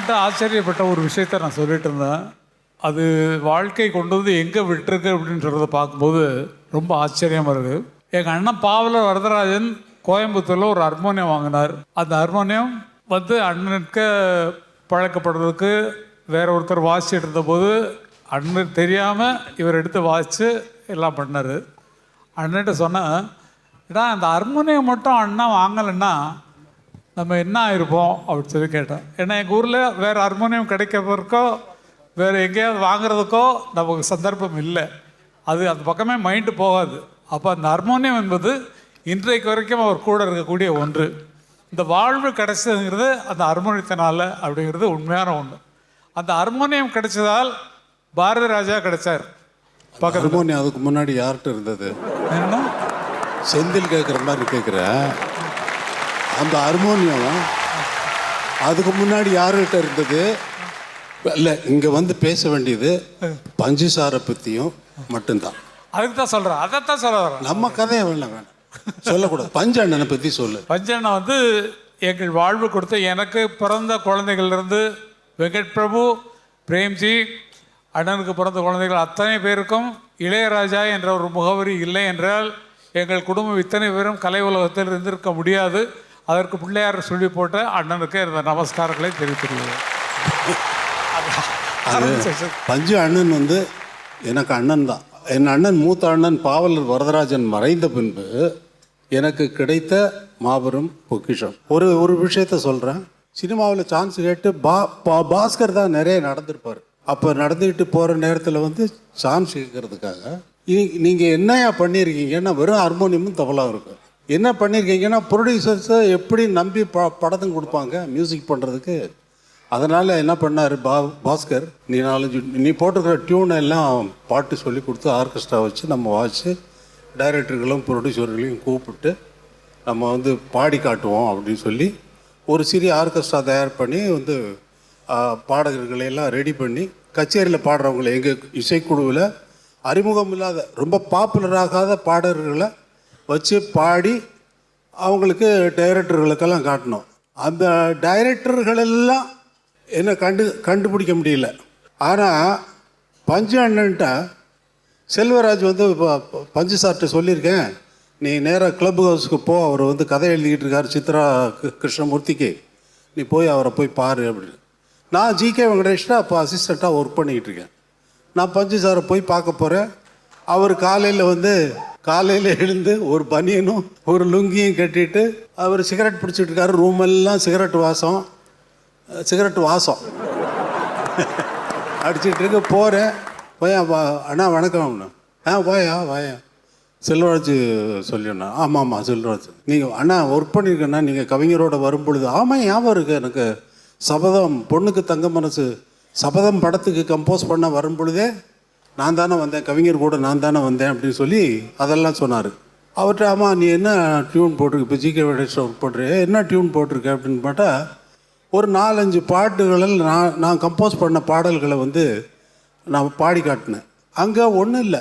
அண்ணன்ட்ட ஆச்சரியப்பட்ட ஒரு விஷயத்த நான் சொல்லிட்டு இருந்தேன். அது வாழ்க்கை கொண்டு வந்து எங்கே விட்டுருக்கு அப்படின்னு சொல்கிறத பார்க்கும்போது ரொம்ப ஆச்சரியமாக இருக்குது எங்கள் அண்ணன் பாவலர் வரதராஜன் கோயம்புத்தூரில் ஒரு ஹார்மோனியம் வாங்கினார். அந்த ஹார்மோனியம் வந்து அண்ணனுக்கு பழக்கப்படுறதுக்கு வேற ஒருத்தர் வாசிச்சுட்டு இருந்தபோது அண்ணன் தெரியாமல் இவர் எடுத்து வாசித்து எல்லாம் பண்ணார். அண்ணன்ட்ட சொன்னேன் ஏன்னா அந்த ஹார்மோனியம் மட்டும் அண்ணா வாங்கலைன்னா நம்ம என்ன ஆயிருப்போம் அப்படின்னு சொல்லி கேட்டேன். ஏன்னா எங்கள் ஊரில் வேறு ஹார்மோனியம் கிடைக்கிறதுக்கோ வேறு எங்கேயாவது வாங்குறதுக்கோ நமக்கு சந்தர்ப்பம் இல்லை. அது அந்த பக்கமே மைண்டு போகாது. அப்போ அந்த ஹார்மோனியம் என்பது இன்றைக்கு வரைக்கும் அவர் கூட இருக்கக்கூடிய ஒன்று. இந்த வாழ்வு கிடைச்சதுங்கிறது அந்த ஹார்மோனியத்தினால அப்படிங்கிறது உண்மையான ஒன்று அந்த ஹார்மோனியம் கிடைச்சதால் பாரதி ராஜா கிடைச்சார். ஹார்மோனியம் அதுக்கு முன்னாடி யார்கிட்ட இருந்தது? என்ன? செந்தில் கேட்குற மாதிரி கேட்குற அந்த ஹார்மோனியம் அதுக்கு முன்னாடி யார்கிட்ட இருந்தது? இல்லை இங்கே வந்து பேச வேண்டியது பஞ்சுசாரை பற்றியும் மட்டும்தான். அதுக்கு தான் சொல்கிறேன் அதைத்தான் சொல்ல வரேன். நம்ம கதையை வேணாம் வேணாம். சொல்லக்கூடாது. பஞ்சு அண்ணனை பற்றி சொல்லு. பஞ்சண்ணா வந்து எங்கள் வாழ்வு கொடுத்த எனக்கு பிறந்த குழந்தைகள்லேருந்து வெங்கட் பிரபு பிரேம்ஜி அண்ணனுக்கு பிறந்த குழந்தைகள் அத்தனை பேருக்கும் இளையராஜா என்ற ஒரு முகவரி இல்லை என்றால் எங்கள் குடும்பம் இத்தனை பேரும் கலை உலகத்தில் இருந்திருக்க முடியாது. அதற்கு பிள்ளையார் சொல்லி போட்ட அண்ணனுக்கு இந்த நமஸ்காரங்களை தெரிவித்துள்ளது பஞ்சு அண்ணன் வந்து எனக்கு அண்ணன் தான். என் அண்ணன் மூத்த அண்ணன் பாவலர் வரதராஜன் மறைந்த பின்பு எனக்கு கிடைத்த மாபெரும் பொக்கிஷம். ஒரு ஒரு விஷயத்த சொல்கிறேன் சினிமாவில் சான்ஸ் கேட்டு பா பா- பாஸ்கர் தான் நிறைய நடந்திருப்பார். அப்போ நடந்துக்கிட்டு போகிற நேரத்தில் வந்து சான்ஸ் கேட்கறதுக்காக நீங்கள் என்னையா பண்ணியிருக்கீங்கன்னா வெறும் ஹார்மோனியமும் தபலாவும் இருக்கும் என்ன பண்ணியிருக்கீங்கன்னா ப்ரொடியூசர்ஸை எப்படி நம்பி ப படத்தும் கொடுப்பாங்க மியூசிக் பண்ணுறதுக்கு அதனால் என்ன பண்ணார் பா பாஸ்கர் நீ நாலஞ்சு நீ போட்டிருக்கிற டியூன் எல்லாம் பாட்டு சொல்லி கொடுத்து ஆர்கெஸ்ட்ரா வச்சு நம்ம வாட்ச்சு டைரக்டர்களும் ப்ரொடியூசர்களையும் கூப்பிட்டு நம்ம வந்து பாடி காட்டுவோம் அப்படின்னு சொல்லி ஒரு சிறிய ஆர்கெஸ்ட்ரா தயார் பண்ணி வந்து பாடகர்களையெல்லாம் ரெடி பண்ணி கச்சேரியில் பாடுறவங்களை எங்கள் இசைக்குழுவில் அறிமுகம் இல்லாத ரொம்ப பாப்புலர் ஆகாத பாடகர்களை வச்சு பாடி அவங்களுக்கு டைரக்டர்களுக்கெல்லாம் காட்டணும். அந்த டைரக்டர்களெல்லாம் என்ன கண்டு கண்டுபிடிக்க முடியல. ஆனால் பஞ்சு அண்ணன்ட்ட செல்வராஜ் வந்து இப்போ பஞ்சு சார்கிட்ட சொல்லியிருக்கேன். நீ நேராக கிளப் ஹவுஸுக்கு போ அவர் வந்து கதை எழுதிக்கிட்டு இருக்கார் சித்ரா கிருஷ்ணமூர்த்திக்கு. நீ போய் அவரை போய் பாரு அப்படின்னு. நான் ஜிகே வெங்கடேஷ்னா அப்போ அசிஸ்டண்ட்டாக ஒர்க் பண்ணிக்கிட்டு இருக்கேன். நான் பஞ்சு சாரை போய் பார்க்க போகிறேன் அவர் காலையில் வந்து காலையில் எழுந்து ஒரு பனியனும் ஒரு லுங்கியும் கட்டிட்டு அவர் சிகரெட் பிடிச்சிட்டு இருக்காரு ரூமெல்லாம் சிகரெட் வாசம். சிகரெட் வாசம். அடிச்சிட்டு இருக்கு போகிறேன் போயா வா அண்ணா வணக்கம் ஆ வாயா வாயா. செல்வராஜ் சொல்லிடுண்ணா ஆமாம் ஆமாம் செல்வராஜ். நீங்கள் அண்ணா ஒர்க் பண்ணியிருக்கேண்ணா நீங்கள் கவிஞரோட வரும் பொழுது ஆமாம் ஞாபகம் இருக்கு எனக்கு. சபதம் பொண்ணுக்கு தங்க மனசு. சபதம் படத்துக்கு கம்போஸ் பண்ண வரும் பொழுதே நான் தானே வந்தேன் கவிஞர் கூட நான் தானே வந்தேன் அப்படின்னு சொல்லி அதெல்லாம் சொன்னார். அவர்கிட்ட ஆமாம் நீ என்ன டியூன் போட்டிருக்க? இப்போ ஜிகே வெங்கடேஷ் ஒர்க் என்ன டியூன் போட்டிருக்க? அப்படின்னு பார்த்தா ஒரு நாலஞ்சு பாட்டுகளில் நான் நான் கம்போஸ் பண்ண பாடல்களை வந்து நான் பாடி காட்டினேன். அங்கே ஒன்றும் இல்லை.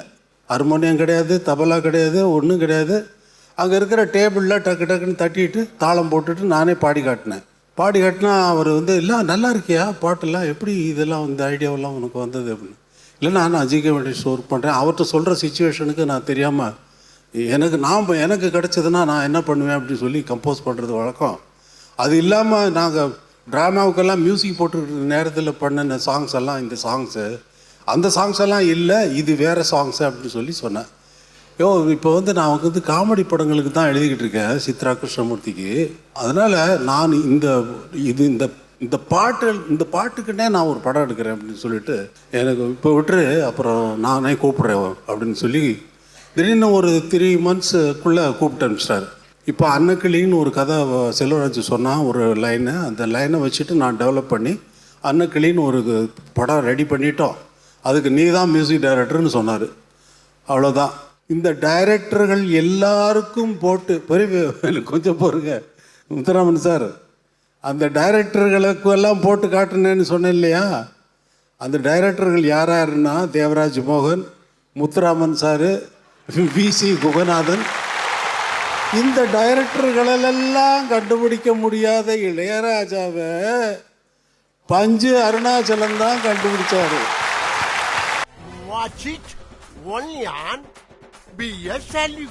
ஹார்மோனியம் கிடையாது தபலா கிடையாது ஒன்றும் கிடையாது. அங்கே இருக்கிற டேபிளில் டக்கு டக்குன்னு தட்டிட்டு தாளம் போட்டுட்டு நானே பாடி காட்டினேன். பாடி காட்டினா அவர் வந்து இல்லை நல்லா இருக்கியா? பாட்டெல்லாம் எப்படி இதெல்லாம் இந்த ஐடியாவெல்லாம் உனக்கு வந்தது? அப்படின்னு. இல்லை நான் அஜிகே வெங்கடேஷ் ஒர்க் பண்ணுறேன் அவர்கிட்ட சொல்கிற சுச்சுவேஷனுக்கு நான் தெரியாமல் எனக்கு நான் எனக்கு கிடச்சதுன்னா நான் என்ன பண்ணுவேன் அப்படின்னு சொல்லி கம்போஸ் பண்ணுறது வழக்கம். அது இல்லாமல் நாங்கள் ட்ராமாவுக்கெல்லாம் மியூசிக் போட்டுக்கிற நேரத்தில் பண்ணின சாங்ஸ் எல்லாம் இந்த சாங்ஸு அந்த சாங்ஸ் எல்லாம் இல்லை இது வேறு சாங்ஸு அப்படின்னு சொல்லி சொன்னேன். யோ இப்போ வந்து நான் வந்து காமெடி படங்களுக்கு தான் எழுதிக்கிட்டு இருக்கேன் சித்ரா கிருஷ்ணமூர்த்திக்கு. அதனால் நான் இந்த இது இந்த இந்த பாட்டு இந்த பாட்டுக்குன்னே நான் ஒரு படம் எடுக்கிறேன் அப்படின்னு சொல்லிட்டு எனக்கு இப்போ விட்டுரு அப்புறம் நானே கூப்பிட்றேன் அப்படின்னு சொல்லி திடீர்னு ஒரு த்ரீ மந்த்ஸுக்குள்ளே கூப்பிட்டு அனுப்பிச்சிட்டாரு. இப்போ அன்னக்கிளின்னு ஒரு கதை செல்வராஜ் சொன்னான் ஒரு லைனு அந்த லைனை வச்சுட்டு நான் டெவலப் பண்ணி அன்னக்கிளின்னு ஒரு படம் ரெடி பண்ணிட்டோம். அதுக்கு நீ தான் மியூசிக் டைரக்டர்னு சொன்னார். அவ்வளோதான் இந்த டைரக்டர்கள் எல்லாருக்கும் போட்டு பெரிய கொஞ்சம் போருங்க முத்துராமன் சார் அந்த டைரக்டர்களுக்கு எல்லாம் போட்டு காட்டுனேன்னு சொன்னேன் இல்லையா? அந்த டைரக்டர்கள் யார் யாருன்னா தேவராஜ் மோகன் முத்துராமன் சாரு விசி குகநாதன். இந்த டைரக்டர்களெல்லாம் கண்டுபிடிக்க முடியாத இளையராஜாவை பஞ்சு அருணாச்சலம் தான் கண்டுபிடிச்சாரு. Only on BSLU.